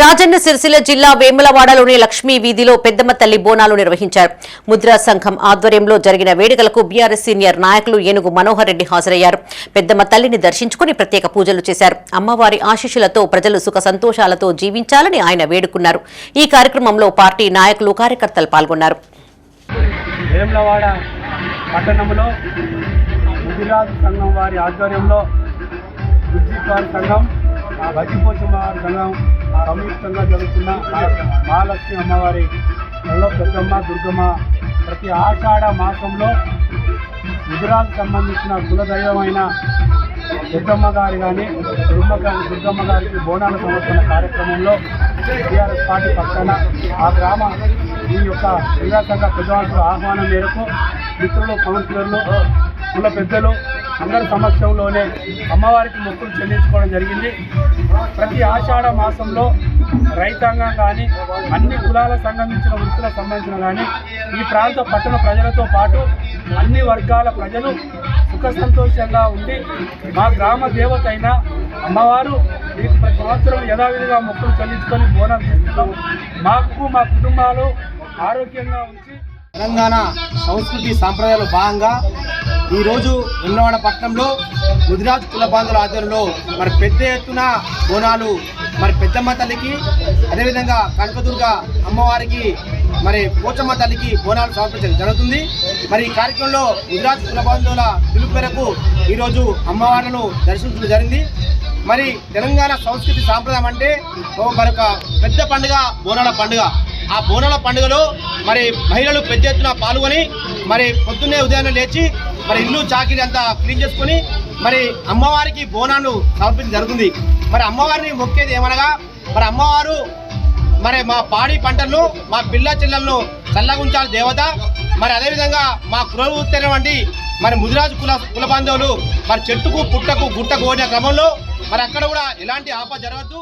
రాజన్న సిరిసిల్ల జిల్లా వేములవాడలోని లక్ష్మీ వీధిలో పెద్దమ్మ తల్లి బోనాలు నిర్వహించారు. ముద్రా సంఘం ఆధ్వర్యంలో జరిగిన వేడుకలకు బీఆర్ఎస్ సీనియర్ నాయకులు ఏనుగు మనోహర్ రెడ్డి హాజరయ్యారు. పెద్దమ్మ తల్లిని దర్శించుకుని ప్రత్యేక పూజలు చేశారు. అమ్మవారి ఆశీస్సులతో ప్రజలు సుఖ సంతోషాలతో జీవించాలని ఆయన వేడుకున్నారు. ఈ కార్యక్రమంలో పార్టీ నాయకులు కార్యకర్తలు పాల్గొన్నారు. పట్టణంలో సంఘం వారి ఆధ్వర్యంలో సంఘం ఆ బజ్జిపోచమ్మ సంఘం సంయుక్తంగా జరుగుతున్న మహాలక్ష్మి అమ్మవారి కళ్ళ పెద్దమ్మ దుర్గమ్మ ప్రతి ఆషాఢ మాసంలో గుజరాత్ సంబంధించిన కులదైవమైన పెద్దమ్మ గారు కానీ దుర్గమ్మ గారి దుర్గమ్మ గారికి బోనాల సమర్పణ కార్యక్రమంలో టీఆర్ఎస్ పార్టీ పక్షాన ఆ గ్రామ ఈ యొక్క క్రీడా సంఘ ఆహ్వానం మేరకు మిత్రులు కౌన్సిలర్లు కుల పెద్దలు అందరి సమక్షంలోనే అమ్మవారికి మొక్కులు చెల్లించుకోవడం జరిగింది. ప్రతి ఆషాఢ మాసంలో రైతాంగం కానీ అన్ని కులాలకు సంబంధించిన వృత్తులకు సంబంధించిన కానీ ఈ ప్రాంత పట్టణ ప్రజలతో పాటు అన్ని వర్గాల ప్రజలు సుఖ సంతోషంగా ఉండి మా గ్రామ దేవత అయిన అమ్మవారు మీకు ప్రతి సంవత్సరం యథావిధిగా మొక్కులు చెల్లించుకొని బోనం చేస్తున్నాం. మాకు మా కుటుంబాలు ఆరోగ్యంగా ఉంచి తెలంగాణ సంస్కృతి సాంప్రదాయాలు భాగంగా ఈరోజు వెన్నవాడ పట్టణంలో ముదిరాజ్ కుల బాంధవుల ఆధ్వర్యంలో మరి పెద్ద ఎత్తున బోనాలు మరి పెద్దమ్మ తల్లికి అదేవిధంగా కనకదుర్గ అమ్మవారికి మరి పోచమ్మ తల్లికి బోనాలు సమర్పించడం జరుగుతుంది. మరి ఈ కార్యక్రమంలో గుజరాత్ కుల బాంధవుల పిలుపు మేరకు ఈరోజు అమ్మవార్లను దర్శించడం జరిగింది. మరి తెలంగాణ సంస్కృతి సాంప్రదాయం అంటే మరొక పెద్ద పండుగ బోనాల పండుగ. ఆ బోనాల పండుగలో మరి మహిళలు పెద్ద ఎత్తున పాల్గొని మరి పొద్దున్నే ఉదయాన్నే లేచి మరి ఇల్లు చాకిరి అంతా క్లీన్ చేసుకొని మరి అమ్మవారికి బోనాలు సమర్పించడం జరుగుతుంది. మరి అమ్మవారిని మొక్కేది ఏమనగా మరి అమ్మవారు మరి మా పాడి పంటలను మా పిల్ల చెల్లెలను చల్లగుంచాలి దేవత. మరి అదేవిధంగా మా కుల వంటి మరి ముదిరాజు కుల కుల బాంధవులు మరి చెట్టుకు పుట్టకు గుట్టకు ఓడిన క్రమంలో మరి అక్కడ కూడా ఎలాంటి ఆప జరగద్దు.